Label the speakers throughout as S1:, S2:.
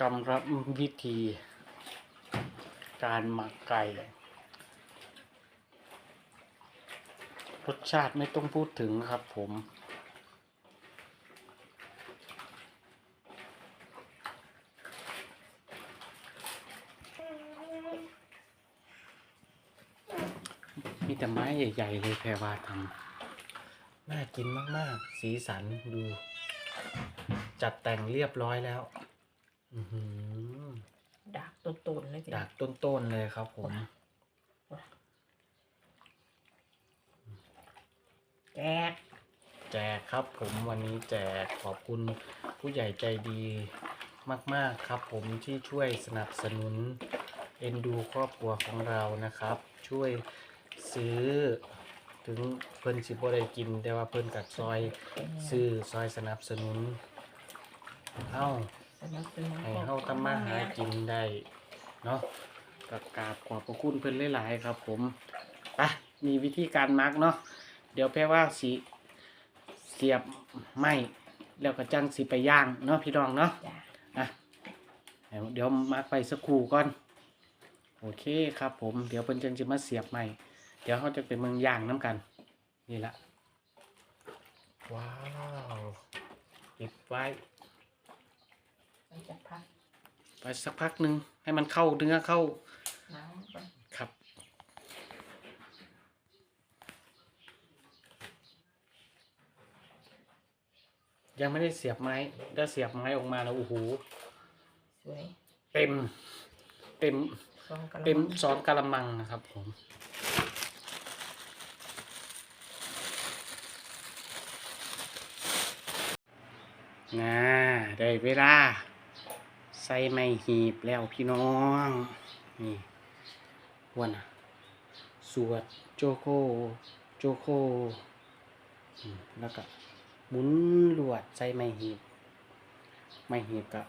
S1: กรรมวิธี การหมักไก่ รสชาติไม่ต้องพูดถึงครับผม มีแต่ไม้ใหญ่ ๆ เลยแพรวาทำน่ากินมาก ๆ สีสันดู จัดแต่งเรียบร้อยแล้ว อือหือ
S2: ดากตุนๆเลยจ้ะ
S1: จากต้นๆเลยครับผม
S2: แจก
S1: แจกครับผมวันนี้แจกขอบคุณผู้ใหญ่ใจดีมากๆครับผมที่ช่วยสนับสนุนเอ็นดูครอบครัวของเรานะครับ ช่วยซื้อ ถึงเพิ่นสิบ่ได้กิน แต่ว่าเพิ่นกัดซอยซื้อซอยสนับสนุนเฮ้า
S2: สนับสนุน
S1: ให้เฮาทำมาหากินได้เนาะกกราบขอบพระคุณเพิ่นหลายๆครับ ผมไปมีวิธีการมักเนาะเดี๋ยวแพ่ว่าสิเสียบไม้แล้วก็จังสิไปย่างเนาะพี่น้องเนาะ
S2: จ้ะ
S1: อะเดี๋ยวเดี๋ยวมักไปสักครู่ก่อนโอเคครับผมเดี๋ยวเพิ่นจังจะมาเสียบใหม่เดี๋ยวเขาจะไปเมืองย่างน้ำกัน นี่ละว้าวปิดไว้
S2: ไปจัดพัก
S1: ไปสักพักหนึ่งให้มันเข้าเนื้อเข้า
S2: น้ำก่อน
S1: ครับ ยังไม่ได้เสียบไม้ถ้าเสียบไม้ออกมาแล้วโอ้โห
S2: สวย
S1: เต็ม เต็ม
S2: ซองกะละ
S1: เต็ม
S2: มัง
S1: ซ้อนกะละมังนะครับผม น่า ได้เวลาใส่ไม้หีบแล้วพี่น้อง นี่วันนะสวดโจโคโจโคแล้วก็หมุนลวดใส่ไม้หีบ ไม้หีบก็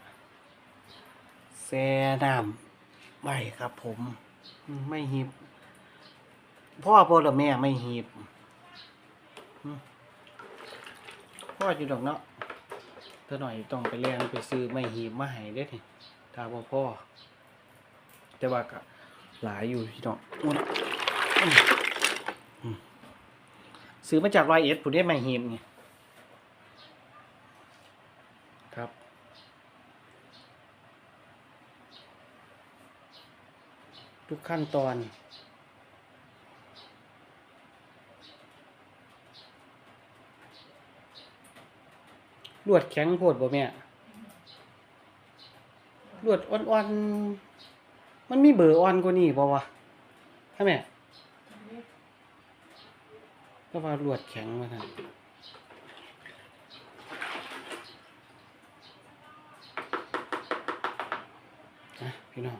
S1: แซ่น้ำไว้ครับผม ไม่หีบพ่อพ่อหรือแม่ไม่หีบพ่ออยู่ดอกเนาะเธอหน่อยต้องไปเรียนไปซื้อไม่หีบมาให้เด้นี่ ถ้าบ่พ่อแต่ว่าก็หลายอยู่พี่น้องซื้อมาจากรอยเอ็ดผู้ได้ม่หีบไงครับ ทุกขั้นตอนลวดแข็งโพดบ่แม่ ลวดอ่อนๆ มันมีเบอร์อ่อนกว่านี้บ่วะใช่แม่ก็ว่าลวดแข็งมาท่านนะพี่น้อง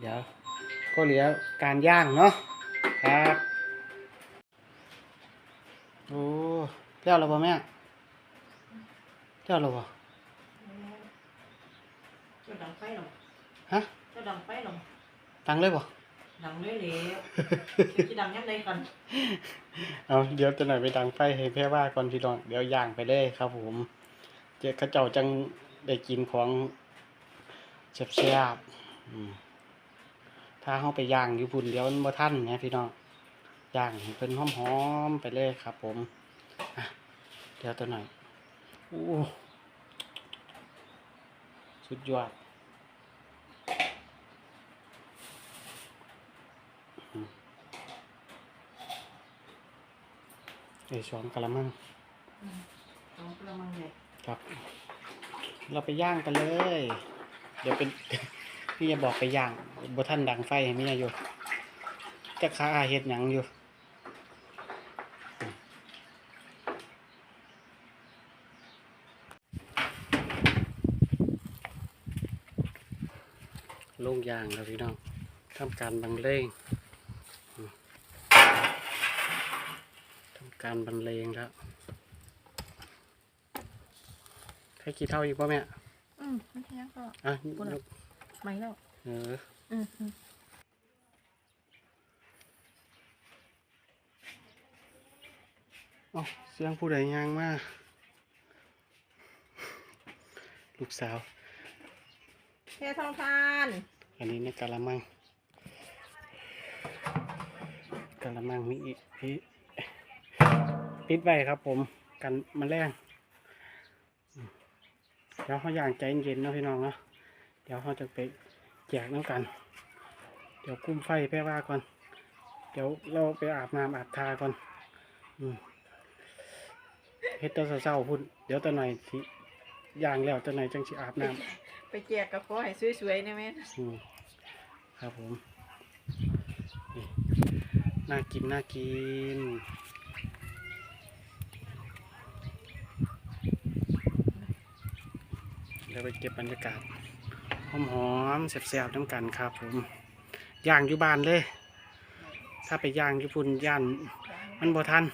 S1: เดี๋ยว ก็เหลือการย่างเนาะ ครับ โอ้เจ้าเราบ่แม่เจ้าเราบ่
S2: เจ้าดังไฟหรอ
S1: ฮะ
S2: เจ้า ดังไฟหรอ
S1: ตังเลยบ่
S2: ดังเลยเลยจะดังยังไงก่อน
S1: เอาเดี๋ยวจะหน่อยไปดังไฟให้แพ่ว่าก่อนพี่น้องเดี๋ยวย่างไปเลยครับ ผมเจ้าเขาเจ้าจังได้กินของแซ่บๆอืมถ้าเฮาไปย่างอยู่พุ่นเดี๋ยวมันบ่ทันไงพี่น้องย่างให้เพิ่นหอมๆไปเลยครับ ผมอะเดี๋ยวตัวหน่อยโอ้สุดยอด ไอ้ช้อนกะละมัง
S2: ซองกะละมังใหญ่
S1: ครับ เราไปย่างกันเลย เดี๋ยวเป็น พี่จะบอกไปย่างบท่านดังไฟให้พี่อยู่จะค้าอาเฮ็ดหยังอยู่ลงยางแล้วพี่น้องทำการบรรเลงอืมทำ การบรรเลงแล้วให้กี่เท่าอีกป่ะแม่
S2: อืมไม่ใช่ยังก็
S1: อะ
S2: พูดหน่อยไม่แล้ว
S1: เออ
S2: อืมอืม
S1: เอ้าเสียงผู้ใดยางมาลูกสาว
S2: แค่ทองทาน
S1: อันนี้ในกะละมังกะละมังมีอีกพี่ ปิดไว้ครับ ผมกันแมาแรงอืมเดี๋ยวเขาย่างใจเย็นๆเนาะพี่น้องเนาะเดี๋ยวเขาจะไปแจกน้ำกัน เดี๋ยวกุ้มไฟแพ่ว่าก่อน เดี๋ยวเราไปอาบน้ำอาบทาก่อนอืมเฮ็ดแตอนเช้าๆพุ่นเดี๋ยวตอนหน่อยสิย่างแล้วตอนหน่อยจังสิอาบน้ำ
S2: ไปแจกกับขอให้สวยๆนะแม่
S1: อืมครับผมนี่น่ากิน น่ากิน ดี๋ยวไปเก็บบรรยากาศหอมๆแซ่บๆน้ำกันครับ ผมย่างอยู่บ้านเลย ถ้าไปย่างอยู่พุ่นย่านมันบ่ทัน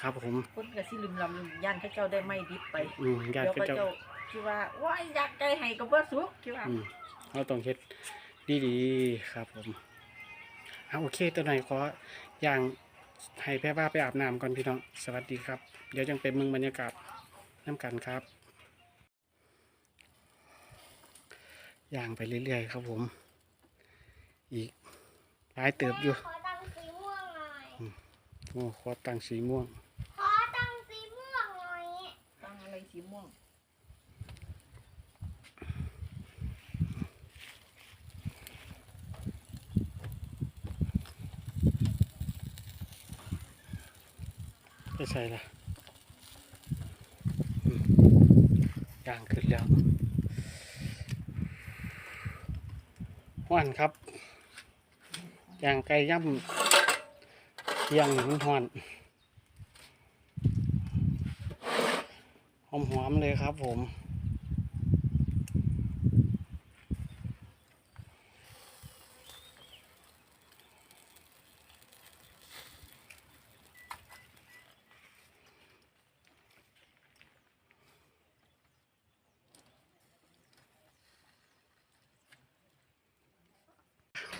S1: ครับผม
S2: คนกับสิลืมลำลืมยันเขาเจ้าได้ไม่ดิบไป
S1: อืมย่าน
S2: เดี๋ยว
S1: ก็
S2: เขา
S1: จะ
S2: เจ้าคิดว่าว้ายอยากไก่ให้กับว่าสุกคิดว่า
S1: อืมเราต้องเฮ็ดดีๆครับผมเอาโอเคตัวหน่อยขอย่างให้แพ่ว่าไปอาบน้ำก่อนพี่น้องสวัสดีครับ เดี๋ยวจังไปมึงบรรยากาศน้ำกันครับ ย่างไปเรื่อยๆครับผม อีกหลายเติบอยู่
S3: ขอตังค์สีม่วงหน่อย
S1: โอ้ขอตังสีม่วง
S3: ขอตังค์สีม่วงหน่อย
S2: ตั้งอะไรสีม่วง
S1: ไม่ใช่ละอืมย่างขึ้นแล้ว ห้อนครับย่างไก่ย่ำเที่ยงหนึ่งห้อนหอมๆเลยครับผม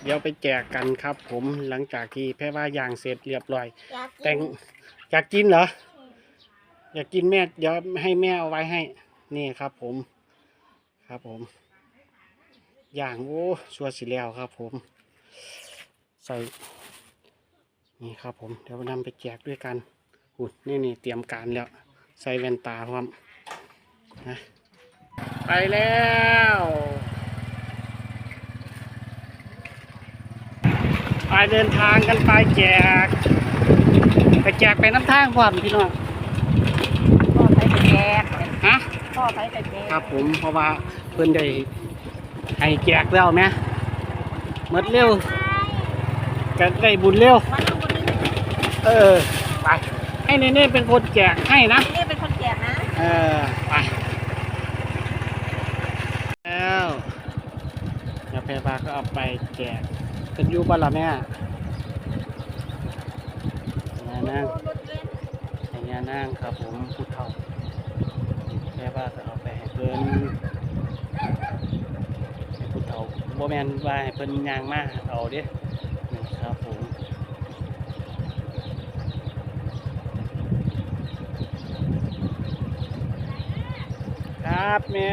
S1: เดี๋ยวไปแจกกันครับ ผมหลังจากที่แพ่ว่าย่างเสร็จเรียบร้อย
S3: อยาก
S1: แต่
S3: กิ
S1: ง
S3: น
S1: อยากกินเหรออยากกินแม่เดี๋ยวให้แม่เอาไว้ให้ นี่ครับ ผมครับผมอย่างโอ้ชัวร์สิแล้วครับ ผม ใส่นี่ครับ ผมเดี๋ยวนำไปแจกด้วยกันอุดนี่นี่เตรียมการแล้ว ใส่แว่นตาพร้อมนะไปแล้ว ไป เดินทางกันไปแจกไปแจกไปน้ำทางพร้อมพี่น้อง
S2: พ่อไปไปแจก
S1: ฮะ
S2: พ่อไปไปแจก
S1: ครับผมเพราะว่าเพิ่นได้ให้แจกแล้วไหมหมดเร็วก็ได้บุญเร็ว
S2: มาดูคนนี้
S1: เออไปให้เนเน่เป็นคนแจกให้นะ
S2: นี่เป็นคนแจกนะ
S1: เออไปแล้วยาเพบาก็เอาไปแจก ขึ้นอยู่บ้านละแม่ยานั่งยานั่งครับผมผู้เฒ่าแม่ว่าก็เอาไปให้เพิ่นให้ผู้เฒ่าบ่แมนว่าให้เพิ่นยางมาเอาเด้ครับผมครับแม่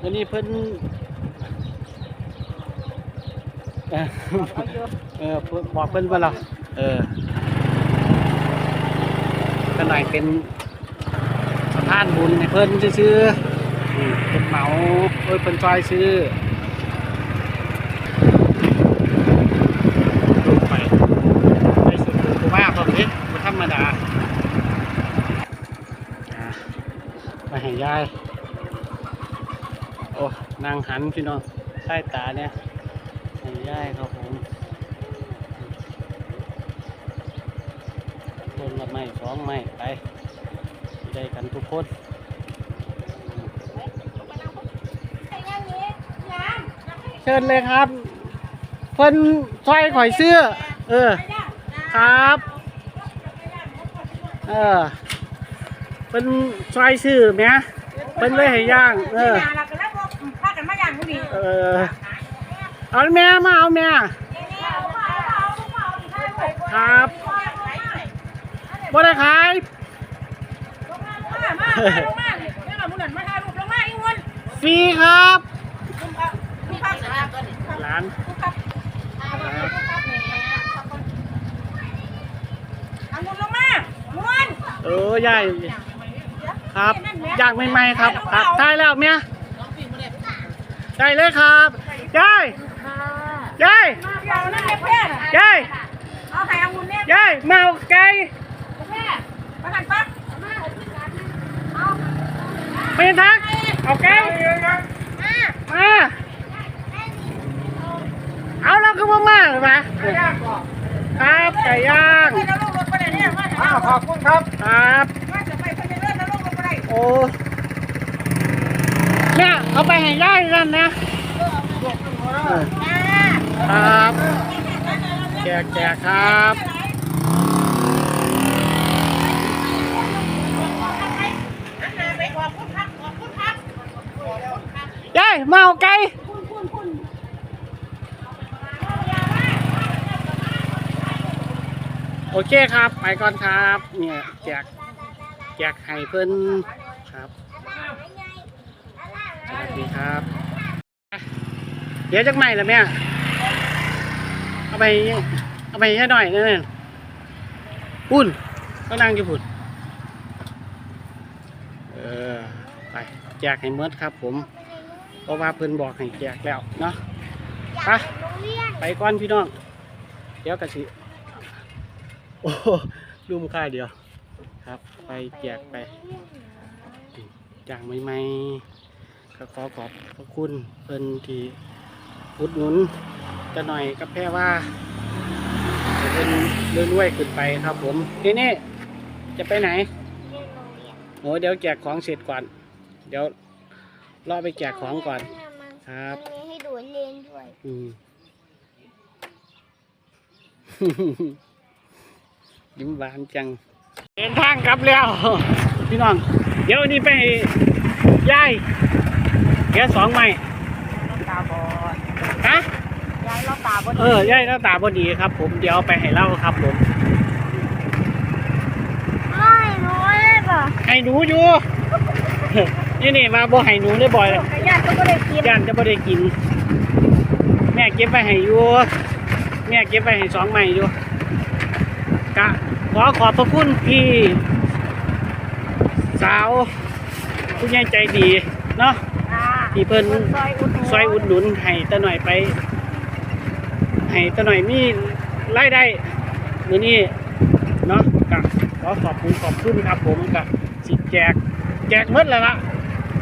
S1: วันนี้เพิ่น เออ
S2: เอาอยู่
S1: อเพิ่นบอกเพิ่นว่าเราเออก็หน่อยเป็นสะพานบุญให้เพิ่นซื้อเพิ่นเหมาเอ้ยเพิ่นซอยซื้อลงไปไปสุดกูว่าผมเฮ็ดบ่ธรรมดาอะมาให้ยายโอ้นางหันพี่น้องใต้ตาเนี่ย ให้ยายครับผมคนละไม้สองไม้ไปได้กันทุกคน
S3: ไอ้เรื่องนี้ยาม
S1: เชิญเลยครับ เพิ่นซอยข่อยเสื้อ เออ ครับ เออเพิ่นซอยซื้อแหมเพิ่นเลยให้ย่าง เออ
S2: เราก็แล้วพากันมาอย่างผู้ดี
S1: เออ เอาแม่มาเอาแม่ครับบ่ได้ขาย
S2: มามาลงมาเนี่ยเราบุญหลันมาถ่ายรูปลงมาอีก
S1: ฟรีครับร้าน
S2: เอามุนลงมามุน
S1: เออยายครับอยากใหม่ๆครับครับได้แล้วเมียได้เลยครับยายยาย
S2: เอานั่นเพื่อน
S1: ยาย
S2: เอาไข่เอา มุนเนี่ย
S1: ยายมาเอาไก่
S2: แม่มาหันปั๊บ
S1: ไม่ทักเอาไก่มาเอาแล้วก็มามาหรือเปล่าครับไก่ย่าง
S2: เพื่อนเอาลงรถไปไหนเนี่ยมา
S4: ขอบคุณครับ
S1: ครับ
S2: มาจะไปเพื่อนเลื่อนเอาลงรถไปไหน
S1: โอ้เนี่ยเอาไปให้ย่ายนั่นนะครับแจกแจกครับ
S2: ไปขอบคุณครับขอบคุณครับ
S1: ยายมาไก่โอเคครับ ไปก่อนครับ เนี่ยแจกแจกให้เพิ่นครับสวัสดีครับ เดี๋ยวจักใหม่ละแม่เอาไปเอาไปให้หน่อยนั่นอุ่นก็นั่งอยู่พุ่นเออไปแจกให้เมดครับผม ราะว่าเพิ่นบอกให้แจกแล้วเนาะไป
S3: โรงเรียน
S1: ไปก่อนพี่น้อง เดี๋ยวกะสิ โอ้ลุมค่ายเดียว ครับ ไปแจกไปอย่างใหม่ๆก็ขอขอบพระคุณเพิ่นที่อุดหนุนจะหน่อยกับแพ่ว่าให้เพิ่นเลื่อนด้วยขึ้นไปครับผมทีนี้จะไปไหน
S3: เรียนโรงเรียน
S1: โอ้เดี๋ยวแจกของเสร็จก่อน เดี๋ยว รอไปแจกของก่อน ครับ
S3: มันมีให้ดูเรียนด้วย
S1: อืม ยิ้มหวานจัง เดินทางกลับแล้ว พี่น้อง เดี๋ยวนี้ไปย้ายแค่สองไม้
S2: ตาบอด
S1: ฮะ
S2: ยายเราตาบอด
S1: เออย่ายหน้าตาพอดีครับ ผม เดี๋ยวเอาไปให้เล่าครับ ผม
S3: ไม่รู้เลยป่ะ
S1: ให้หนูอยู่ นี่นี่มาบ่ให้หนูได้บ่อยเลย
S2: ไก่ย่างก็ไม่ได้กิน
S1: ย่านจะบ่ได้กิน แม่เก็บไปให้อยู่แม่เก็บไปให้สองใหม่อยู่กะขอขอบพระคุณพี่สาวผู้ใหญ่ใจดีเนาะ
S2: อ่า
S1: ที่เพิ่น
S2: ซอยอุดหนุน
S1: ซอยอุดหนุนให้ตะหน่อยไปให้ตะหน่อยมีรายได้มื้อนี้เนาะกะขอขอบคุณขอบคุณครับผมกะสิแจกแจกหมดแล้วล่ะ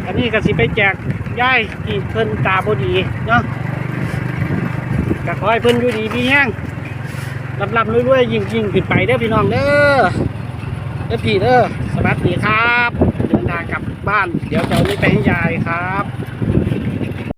S1: อันนี้ก็สิไปแจกย่ายกีเพิ่นตาบดีเนาะกะขอให้เพิ่นอยู่ดีมีแห้งลำลำรวยๆยิ่งยิ่งๆขึ้นไปเด้อพี่น้องเด้อเด้อพี่เด้อสวัสดีครับ เดินทางกลับบ้าน เดี๋ยวจะเอานี้ไปให้ยายครับ